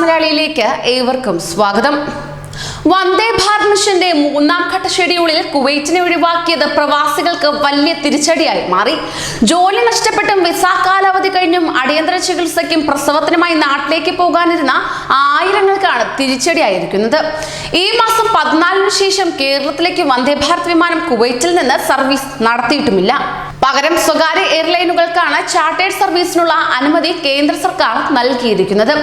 മലയാളിയിലേക്ക് ഏവർക്കും സ്വാഗതം. വന്ദേ ഭാരത് മിഷന്റെ മൂന്നാം ഘട്ട ഷെഡ്യൂളിൽ കുവൈറ്റിനെ ഒഴിവാക്കിയത് പ്രവാസികൾക്ക് വലിയ തിരിച്ചടിയായി മാറി. ജോലി നഷ്ടപ്പെട്ടും വിസ കാലാവധി കഴിഞ്ഞും അടിയന്തര ചികിത്സയ്ക്കും പ്രസവത്തിനുമായി നാട്ടിലേക്ക് പോകാനിരുന്ന ആയിരങ്ങൾക്കാണ് തിരിച്ചടിയായിരിക്കുന്നത്. ഈ മാസം പതിനാലിന് ശേഷം കേരളത്തിലേക്ക് വന്ദേ ഭാരത് വിമാനം കുവൈറ്റിൽ നിന്ന് സർവീസ് നടത്തിയിട്ടുമില്ല. പകരം സ്വകാര്യ എയർലൈനുകൾക്കാണ് ചാർട്ടേഡ് സർവീസിനുള്ള അനുമതി കേന്ദ്ര സർക്കാർ നൽകിയിരിക്കുന്നത്.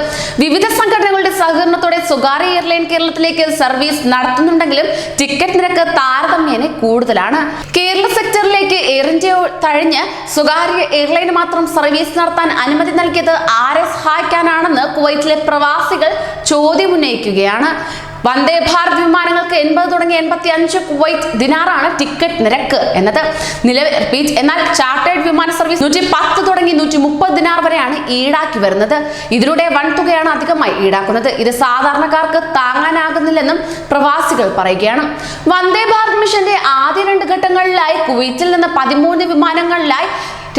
വിവിധ സംഘടനകളുടെ സഹകരണത്തോടെ സ്വകാര്യ എയർലൈൻ കേരളത്തിലേക്ക് സർവീസ് നടത്തുന്നുണ്ടെങ്കിലും ടിക്കറ്റ് നിരക്ക് താരതമ്യേന കൂടുതലാണ്. കേരള സെക്ടറിലേക്ക് എയർ ഇന്ത്യ തഴിഞ്ഞ് സ്വകാര്യ എയർലൈൻ മാത്രം സർവീസ് നടത്താൻ അനുമതി നൽകിയത് ആരെ സഹായിക്കാനാണെന്ന് കുവൈറ്റിലെ പ്രവാസികൾ ചോദ്യമുന്നയിക്കുകയാണ്. വന്ദേ ഭാരത് വിമാനങ്ങൾക്ക് എൺപത് തുടങ്ങി എൺപത്തി അഞ്ച് കുവൈറ്റ് ദിനാറാണ് ടിക്കറ്റ് നിരക്ക് എന്നത്. നിലവിൽ റിപ്പീറ്റ് എന്നാൽ ചാർട്ടേഡ് വിമാന സർവീസ് നൂറ്റി പത്ത് തുടങ്ങി നൂറ്റി മുപ്പത് ദിനാർ വരെയാണ് ഈടാക്കി വരുന്നത്. ഇതിലൂടെ വൻ തുകയാണ് അധികമായി ഈടാക്കുന്നത്. ഇത് സാധാരണക്കാർക്ക് താങ്ങാനാകുന്നില്ലെന്നും പ്രവാസികൾ പറയുകയാണ്. വന്ദേ ഭാരത് മിഷന്റെ ആദ്യ രണ്ട് ഘട്ടങ്ങളിലായി കുവൈറ്റിൽ നിന്ന് പതിമൂന്ന് വിമാനങ്ങളിലായി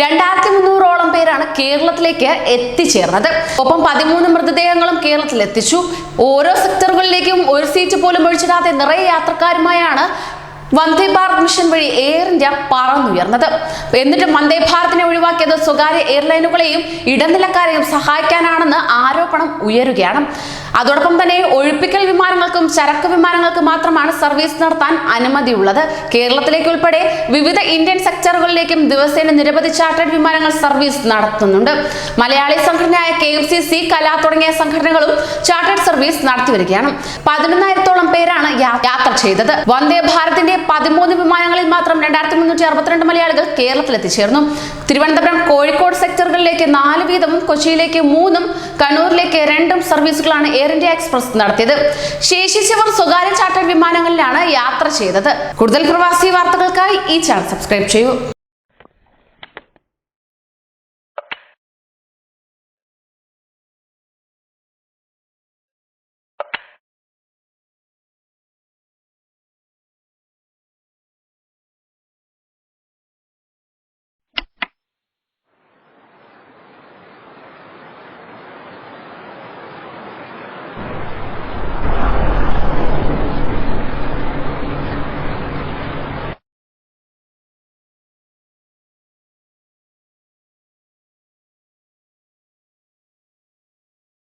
രണ്ടായിരത്തി മുന്നൂറോളം പേരാണ് കേരളത്തിലേക്ക് എത്തിച്ചേർന്നത്. ഒപ്പം പതിമൂന്ന് മൃതദേഹങ്ങളും കേരളത്തിൽ എത്തിച്ചു ഓരോ സെക്ടറുകളിലേക്കും ഒരു സീറ്റ് പോലും ഒഴിച്ചിടാതെ നിറയെ യാത്രക്കാരുമായാണ് വന്ദേ ഭാരത് മിഷൻ വഴി എയർ ഇന്ത്യ പറന്നുയർന്നത്. എന്നിട്ട് വന്ദേ ഭാരതിനെ ഒഴിവാക്കിയത് സ്വകാര്യ എയർലൈനുകളെയും ഇടനിലക്കാരെയും സഹായിക്കാനാണെന്ന് ആരോപണം ഉയരുകയാണ്. അതോടൊപ്പം തന്നെ ഒഴിപ്പിക്കൽ വിമാനങ്ങൾക്കും ചരക്ക് വിമാനങ്ങൾക്കും മാത്രമാണ് സർവീസ് നടത്താൻ അനുമതിയുള്ളത്. കേരളത്തിലേക്ക് ഉൾപ്പെടെ വിവിധ ഇന്ത്യൻ സെക്ടറുകളിലേക്കും ദിവസേന നിരവധി ചാർട്ടേഡ് വിമാനങ്ങൾ സർവീസ് നടത്തുന്നുണ്ട്. മലയാളി സംഘടനയായ കെ എം സി സി കല തുടങ്ങിയ സംഘടനകളും ചാർട്ടേഡ് സർവീസ് നടത്തി വരികയാണ് പതിനൊന്നായിരത്തോളം പേരാണ് യാത്ര ചെയ്തത്. വന്ദേ ഭാരതിന്റെ പതിമൂന്ന് വിമാനങ്ങളിൽ മാത്രം രണ്ടായിരത്തി മുന്നൂറ്റി അറുപത്തിരണ്ട് മലയാളികൾ കേരളത്തിൽ എത്തിച്ചേർന്നു തിരുവനന്തപുരം കോഴിക്കോട് സെക്ടറുകളിലേക്ക് നാല് വീതവും കൊച്ചിയിലേക്ക് മൂന്നും കണ്ണൂരിലേക്ക് രണ്ടും സർവീസുകളാണ് എയർ ഇന്ത്യ എക്സ്പ്രസ് നടത്തിയത്. ശേഷിച്ചവർ സ്വകാര്യ ചാർട്ടേഡ് വിമാനങ്ങളിലാണ് യാത്ര ചെയ്തത്. കൂടുതൽ പ്രവാസി വാർത്തകൾക്കായി ഈ ചാനൽ സബ്സ്ക്രൈബ് ചെയ്യൂ.